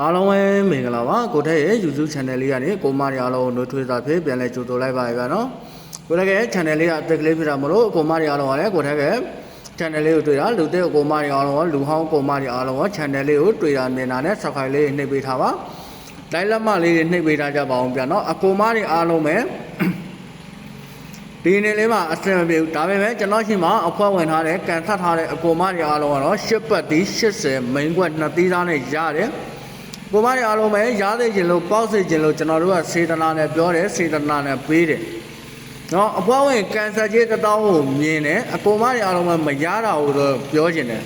အားလုံးပဲမင်္ဂလာပါကိုထက်ရဲ့ YouTube channel လေးကနေကိုမတွေအားလုံးနှွေးထွေးတာဖြစ်ပြန်လဲကြိုဆိုလိုက်ပါရပါနော်ကိုထက်ရဲ့ channel လေးကအသက်ကလေးဖြစ်တာမလို့ကိုမတွေအားလုံးကလည်းကိုထက်ရဲ့ channel လေးကိုတွေ့တာလူတဲ့ကိုမတွေအားလုံးကလူဟောင်းကိုမတွေအားလုံးက channel လေးကိုတွေ့တာမြင်တာနဲ့ subscribe လေးနှိပ်ပေးထားပါလိုက်လက်မလေးတွေနှိပ်ပေးထားကြပါအောင်ဗျာနော်အကိုမတွေအားလုံးပဲဒီနေ့လေးမှာအဆင်မပြေဘူးဒါပေမဲ့ကျွန်တော်ရှိမှအဖွဲဝင်ထားတဲ့ကန်ထပ်ထားတဲ့အကိုမတွေအားလုံးကတော့ရှစ်ပတ်တီး80မိန်းကွက်နှစ်သီးသားနဲ့ရတယ် ကိုမတွေအားလုံးပဲရားသိခြင်းလို့ပေါက်စေခြင်းလို့ကျွန်တော်တို့ကစေတနာနဲ့ပြောတယ်စေတနာနဲ့ပေးတယ်နော်အပွားဝင်ကန်ဆာကြီးတစ်တောင်းကိုမြင်တယ်အကိုမတွေအားလုံးပဲမရတာဘူးဆိုပြောခြင်းတယ်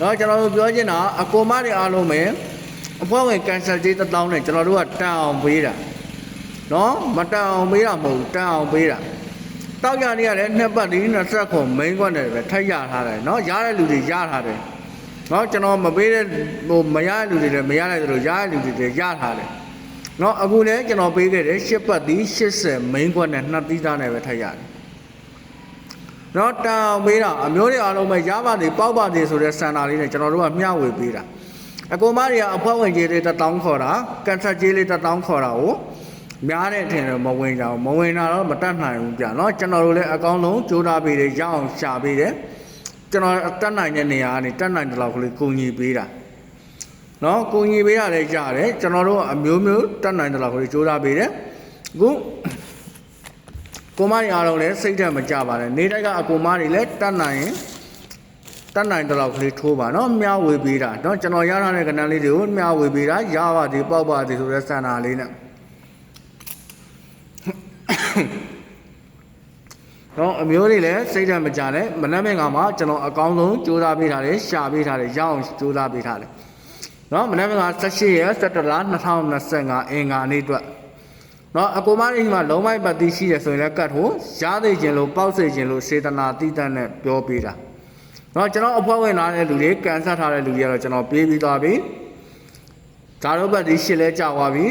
နော်ကျွန်တော်တို့ပြောခြင်းတာအကိုမတွေအားလုံးပဲအပွားဝင်ကန်ဆာကြီးတစ်တောင်းနဲ့ကျွန်တော်တို့ကတန်အောင်ပေးတာနော်မတန်အောင်ပေးတာမဟုတ်တန်အောင်ပေးတာတောက်ကြနေရတယ်နှစ်ပတ်ဒီနှစ်ဆက်ခွန်မိန်ခွန်းတယ်ပဲထိုက်ရထားတယ်နော်ရတဲ့လူတွေရထားတယ် နော်ကျွန်တော်မပေးတဲ့ဟိုမရတဲ့လူတွေလည်းမရလိုက်သလိုရတဲ့လူတွေလည်းရထားတယ်နော်အခုလည်းကျွန်တော်ပေးခဲ့တယ်ရှစ်ပတ်သီး80မိန်းခွက်နဲ့နှစ်သီးသားနဲ့ပဲထည့်ရတယ်နော်တန်အောင်ပေးတာအမျိုးတွေအားလုံးပဲရပါသေးပေါက်ပါသေးဆိုတဲ့စံတာလေးနဲ့ကျွန်တော်တို့ကမျှဝေပေးတာအကူမတွေကအဖွဲဝင်ကြီးလေးတထောင်ခေါ်တာကန်ဆက်ကြီးလေးတထောင်ခေါ်တာကိုများတဲ့အထင်တော့မဝင်ကြအောင်မဝင်တာတော့မတတ်နိုင်ဘူးကြာနော်ကျွန်တော်တို့လည်းအကောင်းဆုံးကြိုးစားပေးတယ်ရအောင်ရှာပေးတယ် ကျွန်တော်တတ်နိုင်တဲ့နေရာကနေတတ်နိုင်တဲ့လောက်ကလေးကုံညီပေးတာနော်ကုံညီပေးရတယ်ကြားတယ်ကျွန်တော်တို့အမျိုးမျိုးတတ်နိုင်တဲ့လောက်ကလေးကြိုးစားပေးတယ်အခုကိုမတွေအားလုံးလည်းစိတ်ဓာတ်မကြပါနဲ့နေတိုက်ကအကိုမတွေလည်းတတ်နိုင်ရင်တတ်နိုင်တဲ့လောက်ကလေးထိုးပါနော်မြဝေပေးတာနော်ကျွန်တော်ရထားတဲ့ကဏ္ဍလေးတွေကိုမြဝေပေးတာရပါသေးပေါက်ပါသေးဆိုတဲ့စံနာလေးနဲ့ တော့အမျိုးတွေလည်းစိတ်ဓာတ်မကြနဲ့မနှက်မင်္ဂါမှာကျွန်တော်အကောင်းဆုံးစူးစမ်းပေးထားတယ်ရှာပေးထားတယ်ရအောင်စူးစမ်းပေးထားတယ်နော်မနှက်မင်္ဂါ18ရက်17လ2025အင်္ဂါနေ့အတွက်နော်အကူမလေးမှာလုံးမိုက်ပတ်တိရှိတယ်ဆိုရင်လည်းကတ်ဖို့ရားသိခြင်းလို့ပေါက်စေခြင်းလို့စေတနာတိတတ်နဲ့ပြောပေးတာနော်ကျွန်တော်အဖွဲ့ဝင်လာတဲ့လူတွေကန်ဆတ်ထားတဲ့လူတွေကတော့ကျွန်တော်ပြေးပြီးသွားပြီဇာတော့ပတ်တိရှိလဲကြာသွားပြီ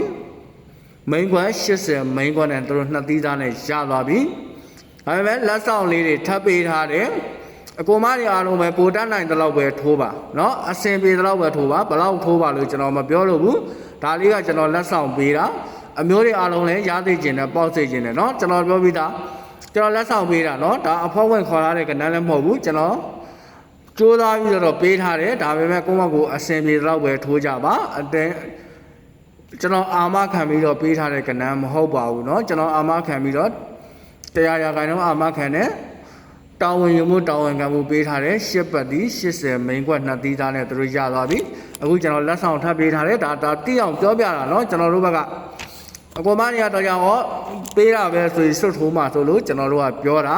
မိန်းခွက်80မိန်းခွက်နဲ့သူတို့နှစ်သီးသားနဲ့ရသွားပြီ။ ဒါပေမဲ့လက်ဆောင်လေးတွေထပ်ပေးထားတယ်။အကူမတွေအားလုံးပဲကိုတတ်နိုင်တဲ့လောက်ပဲထိုးပါเนาะအစင်ပြေတဲ့လောက်ပဲထိုးပါဘယ်လောက်ထိုးပါလို့ကျွန်တော်မပြောလို့ဘူး။ဒါလေးကကျွန်တော်လက်ဆောင်ပေးတာအမျိုးတွေအားလုံးလည်းရသိကျင်တယ်ပေါ့သိကျင်တယ်เนาะကျွန်တော်ပြောပြီးသားကျွန်တော်လက်ဆောင်ပေးတာเนาะဒါအဖို့ဝင်ခေါ်လာတဲ့ကဏ္ဍလည်းမဟုတ်ဘူးကျွန်တော်ကြိုးစားပြီးတော့ပေးထားတယ်ဒါပေမဲ့ကိုယ့်ဘက်ကိုအစင်ပြေတဲ့လောက်ပဲထိုးကြပါအတဲကျွန်တော်အာမခံပြီးတော့ပေးထားတဲ့ကဏ္ဍမဟုတ်ပါဘူးเนาะကျွန်တော်အာမခံပြီးတော့ တရားရာခိုင်နှုန်းအာမခံတဲ့တာဝန်ယူမှုတာဝန်ခံမှုပေးထားတဲ့ရှစ်ပတ်တီ80မိန်ခွက်နှစ်သီးသားနဲ့သူတို့ရသွားပြီအခုကျွန်တော်လက်ဆောင်ထပ်ပေးထားတယ်ဒါဒါတိအောင်ပြောပြတာเนาะကျွန်တော်တို့ဘက်ကအကောမနီယာတော့ကြောင့်ဟောပေးတာပဲဆိုရင်စွတ်ထိုးမှဆိုလို့ကျွန်တော်တို့ကပြောတာ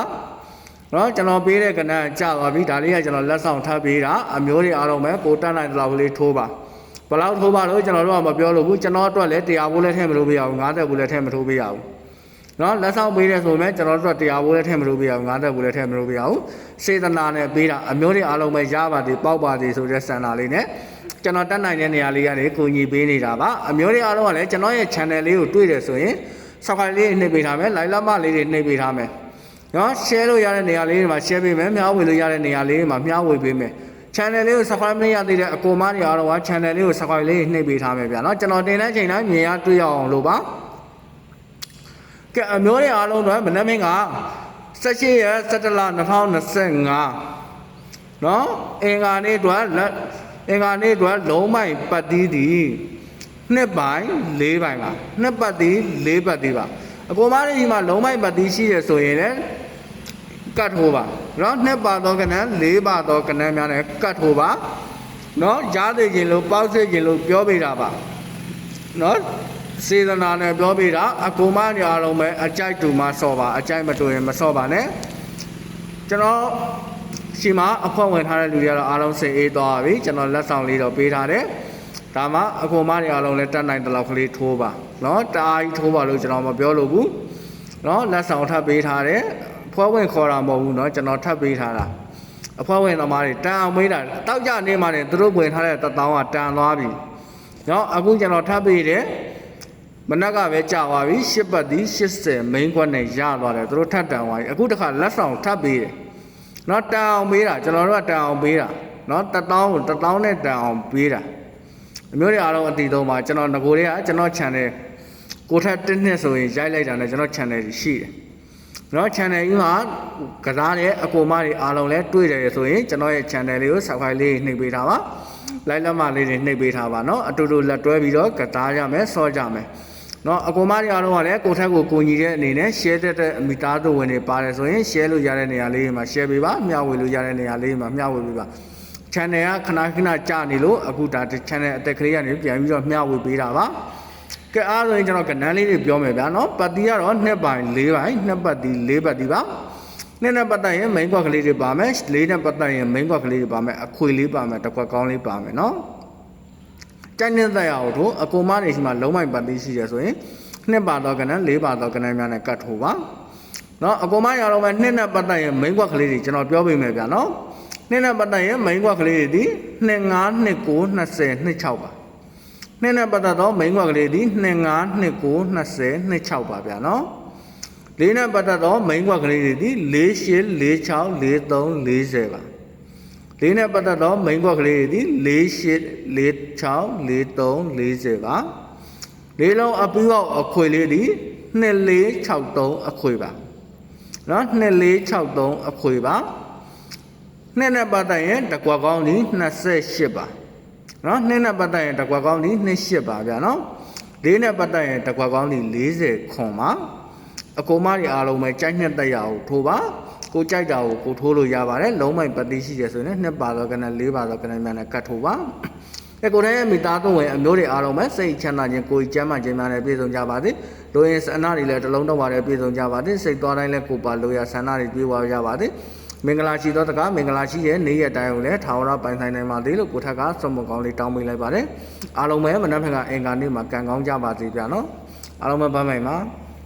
เนาะကျွန်တော်ပေးတဲ့ကဏ္ဍကြာသွားပြီဒါလေးကကျွန်တော်လက်ဆောင်ထပ်ပေးတာအမျိုးတွေအားလုံးပဲကိုတက်နိုင်တဲ့လောက်ကလေးထိုးပါ ဘယ်လောက်ထိုးပါလို့ကျွန်တော်တို့ကမပြောလို့ဘူးကျွန်တော်အတွက်လည်းတရားဘိုးလည်းထည့်မလို့ပြရဘူးငါးတက်ဘူးလည်းထည့်မထိုးပြရဘူး เนาะလက်ဆောင်ပေးတယ်ဆိုရင်ကျွန်တော်တို့တရားဘိုးလည်းထည့်မလို့ပြရဘူးငါးတက်ဘူးလည်းထည့်မလို့ပြရဘူးစေတနာနဲ့ပေးတာအမျိုးတွေအားလုံးပဲရပါသေးပေါက်ပါသေးဆိုတဲ့စံနာလေးနဲ့ကျွန်တော်တက်နိုင်တဲ့နေရာလေးကနေကိုညီပေးနေတာပါအမျိုးတွေအားလုံးကလည်းကျွန်တော်ရဲ့ channel လေးကိုတွေ့တယ်ဆိုရင် subscribe လေးနှိပ်ပေးထားမယ် like လက်မလေးတွေနှိပ်ပေးထားမယ်နော် share လို့ရတဲ့နေရာလေးတွေမှာ share ပေးမယ်မျှဝေလို့ရတဲ့နေရာလေးတွေမှာမျှဝေပေးမယ် channel လေးကို subscribe မရသေးတဲ့အကိုမတွေအားလုံးက channel လေးကို subscribe လေးနှိပ်ပေးထားမယ်ဗျာเนาะကျွန်တော်တင်တဲ့ချိန်တိုင်းမြင်ရတွေ့ရအောင်လို့ပါ ကဲအမျိုးတွေအားလုံးတော့မနမင်းက18ရက်17လ2025နော်အင်္ဂါနေ့တော့အင်္ဂါနေ့တော့လုံးမိုက်ပတ်သီးသည်နှစ်ပိုင်း၄ပိုင်းပါနှစ်ပတ်သီး၄ပတ်သီးပါအကိုမလေးဒီမှာလုံးမိုက်ပတ်သီးရှိရဆိုရင်လည်းကတ်ထိုးပါနော်နှစ်ပါသောကဏ္ဍ၄ပါသောကဏ္ဍများနဲ့ကတ်ထိုးပါနော်ရားသိခြင်းလို့ပေါက်သိခြင်းလို့ပြောပေးတာပါနော် စေတနာနဲ့ပြောပေးတာအကူမညာလုံးပဲအကြိုက်တူမှစော့ပါအကြိုက်မတူရင်မစော့ပါနဲ့ကျွန်တော်ရှိမှအဖွဲ့ဝင်ထားတဲ့လူတွေကတော့အားလုံးစိတ်အေးသွားပြီကျွန်တော်လက်ဆောင်လေးတော့ပေးထားတယ်ဒါမှအကူမတွေအားလုံးလည်းတက်နိုင်တဲ့လောက်ကလေးထိုးပါเนาะတအားကြီးထိုးပါလို့ကျွန်တော်မပြောလို့ဘူးเนาะလက်ဆောင်ထပ်ပေးထားတယ် အဖွဲ့ဝင်ခေါ်တာမဟုတ်ဘူးเนาะကျွန်တော်ထပ်ပေးထားတာအဖွဲ့ဝင်သမားတွေတန်အောင်မေးတာတောက်ကြနေမှလည်းသူတို့ဝင်ထားတဲ့တထောင်ကတန်သွားပြီเนาะအခုကျွန်တော်ထပ်ပေးတယ် မနက်ကပဲကြာသွားပြီရှစ်ပတ်ဒီ80မိန်းခွက်နဲ့ရသွားတယ်သူတို့ထပ်တန်သွားပြီအခုတခါလက်ဆောင်ထပ်ပေးတယ်နော်တန်အောင်ပေးတာကျွန်တော်တို့ကတန်အောင်ပေးတာနော်တထောင်းကိုတထောင်းနဲ့တန်အောင်ပေးတာအမျိုးတွေအားလုံးအတီးဆုံးပါကျွန်တော်ငကိုတွေကကျွန်တော် channel ကိုထက်တစ်နှစ်ဆိုရင်ရိုက်လိုက်တာနဲ့ကျွန်တော် channel ကြီးရှိတယ်နော် channel ကြီးမှာကစားတဲ့အကူမတွေအားလုံးလည်းတွေ့တယ်ဆိုရင်ကျွန်တော်ရဲ့ channel လေးကို subscribe လေးနှိပ်ပေးထားပါလိုက်လက်မလေးတွေနှိပ်ပေးထားပါနော်အတူတူလက်တွဲပြီးတော့ကစားကြမယ်ဆော့ကြမယ် နော်အကောင်မတွေအားလုံးကလည်းကိုထက်ကိုကိုညီတဲ့အနေနဲ့ share တဲ့တဲ့မိသားစုဝင်တွေပါတယ်ဆိုရင် share လို့ရတဲ့နေရာလေးမှာ share ပေးပါမျှဝေလို့ရတဲ့နေရာလေးမှာမျှဝေပေးပါ channel ကခဏခဏကြာနေလို့အခုဒါ channel အသက်ကလေးကနေပြန်ပြီးတော့မျှဝေပေးတာပါကဲအားလုံးကျွန်တော်ကဏန်းလေးတွေပြောမယ်ဗျာနော်ပတ်တီကတော့2ပိုင်း4ပိုင်း2ပတ်တီ4ပတ်တီပါနှစ်နဲ့ပတ်သက်ရင် main ခွက်ကလေးတွေပါမယ်၄နဲ့ပတ်သက်ရင် main ခွက်ကလေးတွေပါမယ်အခွေလေးပါမယ်တစ်ခွက်ကောင်းလေးပါမယ်နော် ကြိုက်နေတဲ့ရအောင်တို့အကူမနေရှိမှလုံးမိုင်ပတ်တီရှိတယ်ဆိုရင်နှစ်ပါတော့ကဏ္ဍ၄ပါတော့ကဏ္ဍများနဲ့ကတ်ထိုးပါနော်အကူမရတော့မယ်နှစ်နဲ့ပတ်သက်ရင် main ကွက်ကလေးတွေကျွန်တော်ပြောပေးမယ်ဗျာနော်နှစ်နဲ့ပတ်သက်ရင် main ကွက်ကလေးတွေဒီ25 29 20 26ပါနှစ်နဲ့ပတ်သက်တော့ main ကွက်ကလေးဒီ25 29 20 26ပါဗျာနော်လေးနဲ့ပတ်သက်တော့ main ကွက်ကလေးတွေဒီ48 46 43 40ပါ လေးနဲ့ပတ်သက်တော့ main ကွက်ကလေးတွေဒီ48 46 43 40ပါလေးလုံးအပူအောက်အခွေလေးဒီ2463အခွေပါနော်2463အခွေပါနှစ်နဲ့ပတ်သက်ရင်တကွက်ကောင်းဒီ28ပါနော်နှစ်နဲ့ပတ်သက်ရင်တကွက်ကောင်းဒီ28ပါဗျာနော်လေးနဲ့ပတ်သက်ရင်တကွက်ကောင်းဒီ40ခွန်ပါ အကူမတွေအားလုံးပဲကြိုက်နှစ်တက်ရအောင်ထိုးပါကိုကြိုက်တာကိုကိုထိုးလို့ရပါတယ်လုံးမိုင်ပတိရှိရဆိုရင်နှစ်ပါတော့ကန၄ပါတော့ကနများနဲ့ကတ်ထိုးပါအဲကိုယ်တည်းရဲ့မိသားစုဝင်အမျိုးတွေအားလုံးပဲစိတ်ချမ်းသာခြင်းကိုယ်ကျမ်းမာခြင်းများနဲ့ပြည့်စုံကြပါစေလိုရင်ဆန္ဒတွေလည်းတစ်လုံးတော့ပါတယ်ပြည့်စုံကြပါစေစိတ်သွားတိုင်းလည်းကိုယ်ပါလိုရဆန္ဒတွေပြေဝကြပါစေမင်္ဂလာရှိသောတကားမင်္ဂလာရှိရဲ့နေ့ရက်တိုင်းကိုလည်းထာဝရပိုင်ဆိုင်နိုင်ပါသေးလို့ကိုထက်ကစုံမကောင်းလေးတောင်းပေးလိုက်ပါတယ်အားလုံးပဲမနက်ဖြန်ကအင်္ဂါနေ့မှာကံကောင်းကြပါစေဗျာနော်အားလုံးပဲဗမ်းမိုင်ပါ